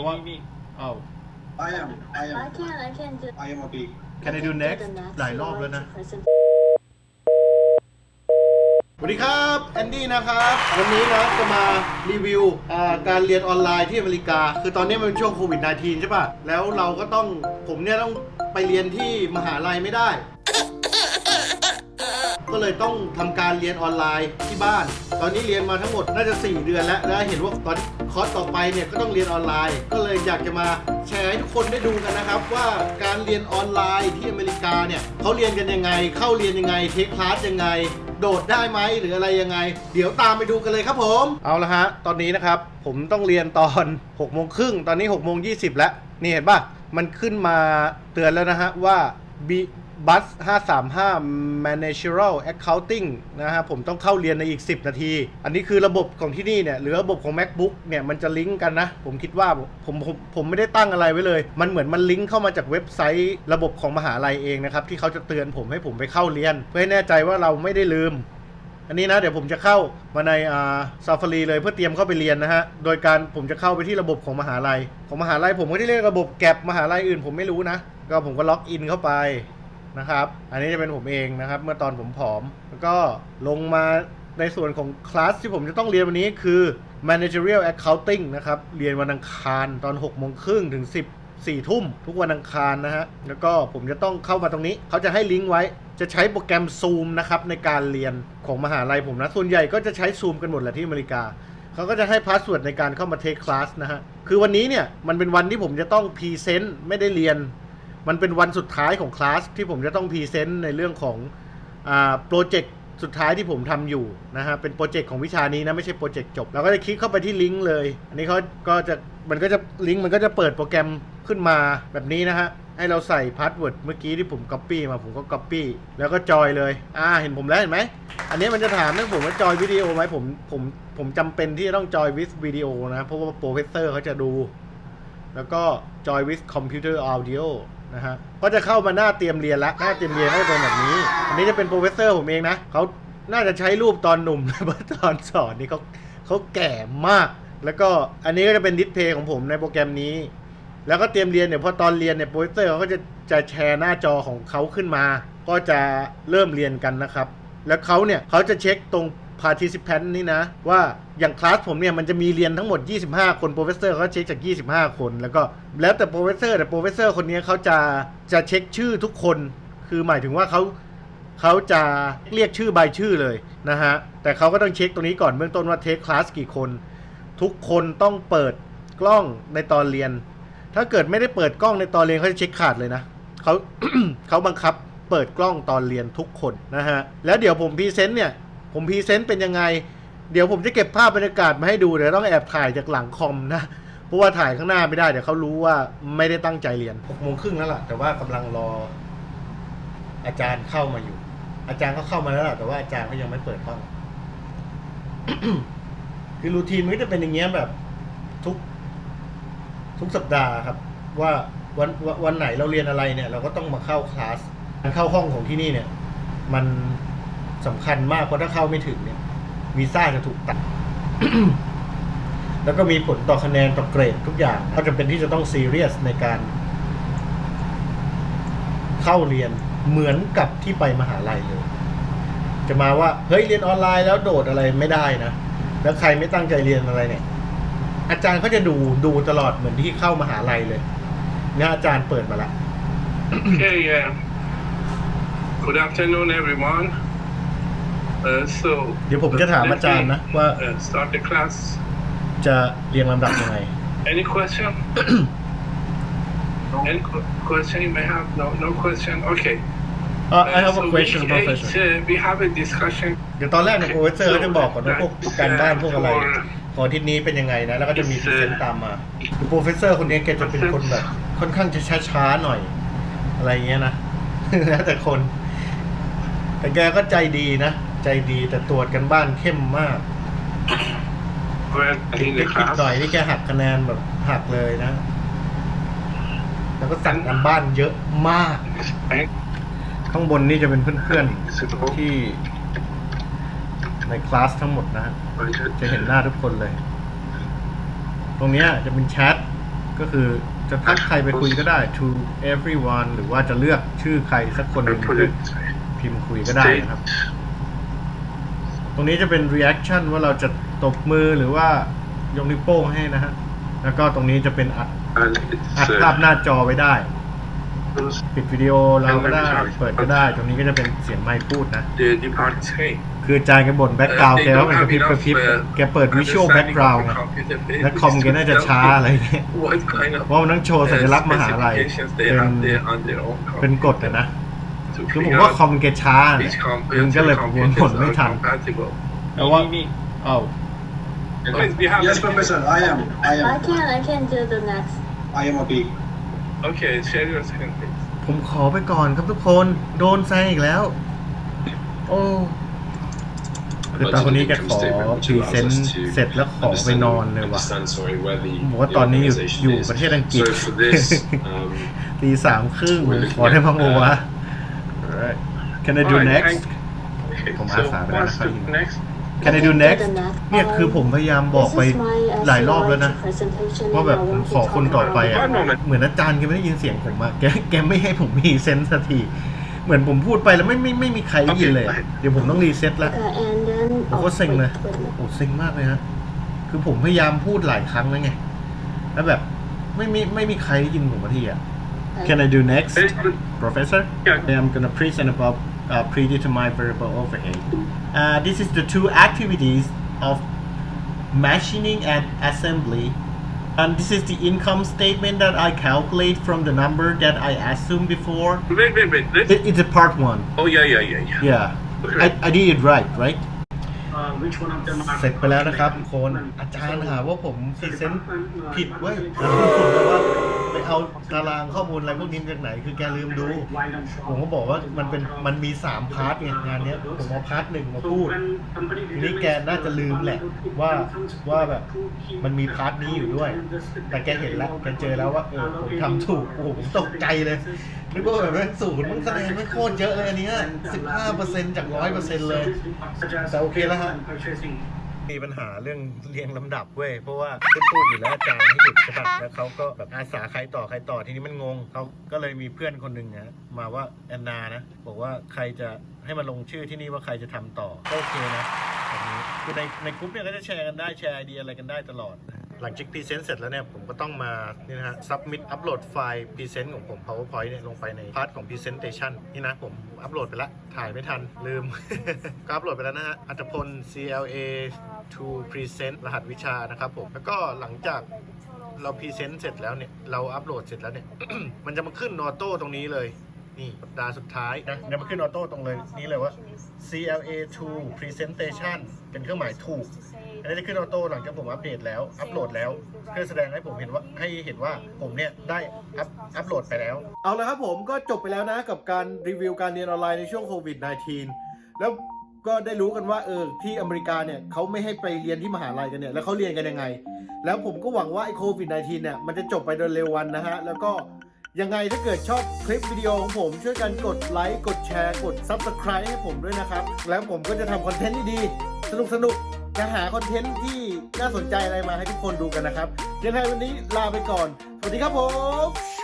I want oh I am. I I am. can, I can do. I am a big. Can I do next หลายรอบแล้วนะ Present สวัสดีครับแอนดี้นะครับ วันนี้นะจะมารีวิวอ่าการเรียนออนไลน์ที่อเมริกา คือตอนนี้มันเป็นช่วงโควิด -19 ใช่ป่ะ แล้วเราก็ต้องผมเนี่ยต้องไปเรียนที่มหาลัยไม่ได้ ก็เลยต้องทำการเรียนออนไลน์ที่บ้าน ตอนนี้เรียนมาทั้งหมดน่าจะ 4 เดือนแล้ว แล้วเห็นว่าตอนคอร์สต่อไปเนี่ยก็ต้องเรียนออนไลน์ ก็เลยอยากจะมาแชร์ให้ทุกคนได้ดูกันนะครับว่าการเรียนออนไลน์ที่อเมริกาเนี่ยเขาเรียนกันยังไง เข้าเรียนยังไง เทคคลาสยังไง โดดได้ไหมหรืออะไรยังไง เดี๋ยวตามไปดูกันเลยครับผม เอาละฮะ ตอนนี้นะครับผมต้องเรียนตอน6โมงครึ่งตอนนี้6โมง20แล้ว นี่เห็นปะมันขึ้นมาเตือนแล้วนะฮะว่า B บัส535 managerial accounting นะฮะผมต้องเข้าเรียนในอีก 10 นาที อันนี้คือระบบของที่นี่เนี่ย หรือระบบของ macbook เนี่ยมันจะลิงก์กันนะ ผมคิดว่าผมผมผมไม่ได้ตั้งอะไรไว้เลย มันเหมือนมันลิงก์เข้ามาจากเว็บไซต์ระบบของมหาลัยเองนะครับ ที่เขาจะเตือนผมให้ผมไปเข้าเรียน เพื่อให้แน่ใจว่าเราไม่ได้ลืม อันนี้นะ เดี๋ยวผมจะเข้ามาในอ่าซาฟารีเลยเพื่อเตรียมเข้าไปเรียนนะฮะโดยการผมจะเข้าไปที่ระบบของมหาลัย ของมหาลัยผมก็ที่เรียกระบบแก็บมหาลัยอื่น ผมไม่รู้นะก็ผมก็ล็อกอินเข้าไป นะครับ อันนี้จะเป็นผมเองนะครับ เมื่อตอนผมผอม แล้วก็ลงมาในส่วนของคลาสที่ผมจะต้องเรียนวันนี้คือ managerial accounting นะครับ เรียนวันอังคารตอน6โมงครึ่งถึง 10สี่ทุ่มทุกวันอังคารนะฮะ แล้วก็ผมจะต้องเข้ามาตรงนี้ เขาจะให้ลิงก์ไว้ จะใช้โปรแกรม Zoom นะครับในการเรียนของมหาลัยผมนะ ส่วนใหญ่ก็จะใช้ Zoom กันหมดแหละที่อเมริกา เขาก็จะให้พาสเวิร์ดในการเข้ามาเทคคลาสนะฮะ คือวันนี้เนี่ยมันเป็นวันที่ผมจะต้องพรีเซนต์ไม่ได้เรียน มันเป็นวันสุดท้ายของคลาสที่ผมจะต้องพรีเซนต์ในเรื่องของโปรเจกต์สุดท้ายที่ผมทำอยู่นะฮะเป็นโปรเจกต์ของวิชานี้นะไม่ใช่โปรเจกต์จบเราก็จะคลิกเข้าไปที่ลิงก์เลย อันนี้เขาก็จะมันก็จะลิงก์มันก็จะเปิดโปรแกรมขึ้นมาแบบนี้นะฮะให้เราใส่พาสเวิร์ดเมื่อกี้ที่ผม Copy มาผมก็ Copy แล้วก็จอยเลยอ่าเห็นผมแล้วเห็นไหมอันนี้มันจะถามเรื่องผมว่าจอยวิดีโอไหมผมผมผมจำเป็นที่จะต้องจอยวิดวิดีโอนะเพราะว่าโปรเฟสเซอร์เขาจะดู แล้วก็ Joy with Computer Audio นะฮะก็จะเข้ามาหน้าเตรียมเรียนละหน้าเตรียมเรียนก็จะเป็นแบบนี้ อันนี้จะเป็นโปรเฟสเซอร์ผมเองนะเขาน่าจะใช้รูปตอนหนุ่มเพราะตอนสอนนี่เขาเขาแก่มาก แล้วก็อันนี้ก็จะเป็นดิสเพย์ของผมในโปรแกรมนี้ แล้วก็เตรียมเรียนเนี่ยพอตอนเรียนเนี่ยโปรเฟสเซอร์เขาก็จะจะแชร์หน้าจอของเขาขึ้นมา ก็จะเริ่มเรียนกันนะครับ แล้วเขาเนี่ยเขาจะเช็คตรง participant นี่นะ ว่าอย่างคลาสผมเนี่ย มันจะมีเรียนทั้งหมด 25 คนโปรเฟสเซอร์เขาเช็คจาก 25 คน แล้วก็แล้วแต่โปรเฟสเซอร์แต่โปรเฟสเซอร์คนนี้เขาจะจะเช็คชื่อทุกคน คือหมายถึงว่าเขาเขาจะเรียกชื่อใบชื่อเลยนะฮะ แต่เขาก็ต้องเช็คตรงนี้ก่อนเบื้องต้นว่าเทคคลาสกี่คน ทุกคนต้องเปิดกล้องในตอนเรียน ถ้าเกิดไม่ได้เปิดกล้องในตอนเรียนเขาจะเช็คขาดเลยนะเขาเขาบังคับเปิดกล้องตอนเรียนทุกคนนะฮะ แล้วเดี๋ยวผมพรีเซนต์เนี่ย ผมพรีเซนต์เป็นยังไง เดี๋ยวผมจะเก็บภาพบรรยากาศมาให้ดู เดี๋ยวต้องแอบถ่ายจากหลังคอมนะ เพราะว่าถ่ายข้างหน้าไม่ได้ เดี๋ยวเขารู้ว่าไม่ได้ตั้งใจเรียนหกโมงครึ่งแล้วล่ะ แต่ว่ากำลังรอ อาจารย์เข้ามาอยู่ อาจารย์ก็เข้ามาแล้วล่ะ แต่ว่าอาจารย์ก็ยังไม่เปิดกล้อง คือรูทีนมันก็จะเป็นอย่างเงี้ยแบบ ทุก ทุกสัปดาห์ครับ ว่าวันวันวันไหนเราเรียนอะไรเนี่ย เราก็ต้องมาเข้าคลาสการเข้าห้องของที่นี่เนี่ย มัน สำคัญมากเพราะถ้าเข้าไม่ถึงเนี่ยวีซ่าจะถูกตัด แล้วก็มีผลต่อคะแนนต่อเกรดทุกอย่างก็จำเป็นที่จะต้องซีเรียสในการ เข้าเรียนเหมือนกับที่ไปมหาลัยเลย จะมาว่า เฮ้ยเรียนออนไลน์แล้วโดดอะไรไม่ได้นะ แล้วใครไม่ตั้งใจเรียนอะไรเนี่ย อาจารย์เขาจะดูดูตลอดเหมือนที่เข้ามหาลัยเลยเนี่ยอาจารย์เปิดมาละ Okay, yeah. Good afternoon, everyone. Uh, so, เดี๋ยวผมจะถามอาจารย์นะว่า uh, start the class. จะเรียงลำดับยังไง Any question? Any qu- question you may have? No, no question. Okay. Uh, I have so a question, week eight, professor. uh, we have a discussion. เดี๋ยวตอนแรกเนี่ยโปรเฟสเซอร์เขาจะบอกก่อนว่าพวกการบ้านพวกอะไรของอาทิตย์นี้เป็นยังไงนะ แล้วก็จะมีพรีเซนต์ตามมาคือโปรเฟสเซอร์คนนี้แกจะเป็นคนแบบ ค่อนข้างจะช้าๆหน่อย อะไรเงี้ยนะแล้วแต่คน แต่แกก็ใจดีนะ ใจดีแต่ตรวจกันบ้านเข้มมาก Well, ติ in ด the ๆห class. น่อยนี่แกหักคะแนนแบบหักเลยนะ แล้วก็สั่งกันบ้านเยอะมาก Thank ข้างบนนี่จะเป็นเพื่อน you. ๆที่ ในคลาสทั้งหมดนะฮะ จะเห็นหน้าทุกคนเลย ตรงเนี้ยจะเป็นแชท ก็คือจะทักใครไปคุยก็ได้ to everyone หรือว่าจะเลือกชื่อใครสักคนห I นึ่ง put it พิมพ์คุยก็ได้ date นะครับ ตรงนี้จะเป็น reaction ว่าเราจะตบมือหรือว่ายกนิ้วโป้งให้นะฮะ แล้วก็ตรงนี้จะเป็นอัด and อัด it's ภาพ uh, หน้าจอไว้ได้ ปิดวิดีโอเราก็ได้เปิดก็ได้ ตรงนี้ก็จะเป็นเสียงไมค์พูดนะ the department hey คืออาจารย์แกบ่นแบ็กกราวด์แกว่ามันกระพริบกระพริบแกเปิดวิชวลแบ็กกราวด์ไงและคอมแกน่าจะช้าอะไรเงี้ย what kind of เพราะมันต้องโชว์สัญลักษณ์มหาลัย specifications เป็ they น have there on their own เป็นกฎอะนะ to คือผม figure ว่า out คอมแกช้าเนี่ย which มันก็เลย computer วนผล computers ไม่ are ทัน compatible แต่ว่าเอ้า Please, we have Yes, Professor, I am. I I am. can I can do the next. I am okay. okay share your screen please ผมขอไปก่อนครับทุกคนโดนแซงอีกแล้ว โอ้คือตอนคนนี้แกขอพรีเซนต์เสร็จแล้วขอไปนอนเลยว่ะ understand, sorry, where the, บอกว่า the ตอนนี้อยู่ organization อยู่ is. ประเทศอังกฤษ So for this, um, ตีสามครึ่ง We're looking ขอได้บ้าง at, โอ uh, วะ Alright. Can I do Alright, next thank- okay, ผม so อาสาไปแล้ว what's นะครับ the next Can I do next เนี่ยคือผมพยายามบอกไป This is my, uh, หลายรอบแล้วนะ presentation ว่าแบบ and I ผม want ขอ to คน talk ต่อไป about อะ One moment เหมือนอาจารย์แกไม่ได้ยินเสียงผมอะแกแกไม่ให้ผมมีเซนส์สักที เหมือนผมพูดไปแล้วไม่ไม่ไม่มีใครได้ยินเลยอะ Okay. เดี๋ยวผมต้องรีเซ็ตแล้ว Okay, and then ผมก็ oh, เซ็งเลย wait, wait, โอ้เซ็งมากเลยฮะ คือผมพยายามพูดหลายครั้งแล้วไง แล้วแบบไม่มีไม่มีใครได้ยินผมสักทีอะ wait. Can I do next Very good. Professor Yeah. I am gonna present about uh, predetermined variable overhead uh, this is the two activities of machining and assembly and this is the income statement that I calculate from the number that I assumed before wait wait wait let's it, it's a part one oh yeah yeah yeah yeah yeah I, I did it right right Uh, which one of them are เสร็จไปแล้วนะครับทุกคนอาจารย์หาว่าผมพรีเซนต์ผิดเว้ยแล้วผมเลยว่า ไปเอาตารางข้อมูลอะไรพวกนี้จากไหน คือแกลืมดู ผมก็บอกว่ามันเป็นมันมีสามพาร์ทไงงานเนี้ยผมเอาพาร์ทหนึ่งมาพูดทีนี้แกน่าจะลืมแหละว่าว่าแบบมันมีพาร์ทนี้อยู่ด้วย แต่แกเห็นแล้วแกเจอแล้วว่าเออผมทำถูกโอ้โหผมตกใจเลยนึกว่าแบบว่าศูนย์มันแสดงไม่โคตรเยอะเลยอันเนี้สิบห้าเปอร์เซ็นต์จากร้อยเปอร์เซ็นต์เลยแต่โอเคแล้วฮะ มีปัญหาเรื่องเรียงลำดับเว้ยเพราะว่าพูดพูดอยู่แล้วอาจารย์ให้หยุดใช่ปะแล้วเขาก็แบบอาสาใครต่อใครต่อทีนี้มันงงเขาก็เลยมีเพื่อนคนหนึ่งนะมาว่าแอนนานะบอกว่าใครจะให้มาลงชื่อที่นี่ว่าใครจะทำต่อก็โอเคนะแบบนี้คือในในกลุ่มเนี่ยก็จะแชร์กันได้แชร์ไอเดียอะไรกันได้ตลอดหลังจากพรีเซนต์เสร็จแล้วเนี่ยผมก็ต้องมานี่นะฮะ submit อัปโหลดไฟล์พรีเซนต์ของผม powerpoint เนี่ยลงไปในพาร์ทของ presentation นี่นะผมอัปโหลดไปแล้ว ถ่ายไม่ทันลืม ก็อัปโหลดไปแล้วนะฮะอัตพล CLA to present รหัสวิชานะครับผมแล้วก็หลังจากเราพรีเซนต์เสร็จแล้วเนี่ย เราอัปโหลดเสร็จแล้วเนี่ย มันจะมาขึ้นออโต้ตรงนี้เลย นี่สัปดาห์สุดท้ายนะเดี๋ยวมาขึ้นออโต้ตรงเลยนี้เลยว่า CLA to presentation เป็นเครื่องหมายถูกอันนี้จะขึ้นออโต้หลังจากผมอัปเดตแล้ว อัปโหลดแล้ว เพื่อแสดงให้ผมเห็นว่าให้เห็นว่าผมเนี่ยได้อัพอัปโหลดไปแล้ว เอาละครับผมก็จบไปแล้วนะกับการรีวิวการเรียนออนไลน์ในช่วงโควิด -19 แล้ว ก็ได้รู้กันว่าเออที่อเมริกาเนี่ยเขาไม่ให้ไปเรียนที่มหาลัยกันเนี่ยแล้วเขาเรียนกันยังไง แล้วผมก็หวังว่าไอ้โควิด -19 เนี่ยมันจะจบไปโดยเร็ววันนะฮะ แล้วก็ยังไงถ้าเกิดชอบคลิปวิดีโอของผม ช่วยกันกดไลค์กดแชร์กด Subscribe ให้ผมด้วยนะครับ แล้วผมก็จะทำคอนเทนต์ดีๆสนุกสนุกจะหาคอนเทนต์ที่น่าสนใจอะไรมาให้ทุกคนดูกันนะครับยังไงวันนี้ลาไปก่อน สวัสดีครับผม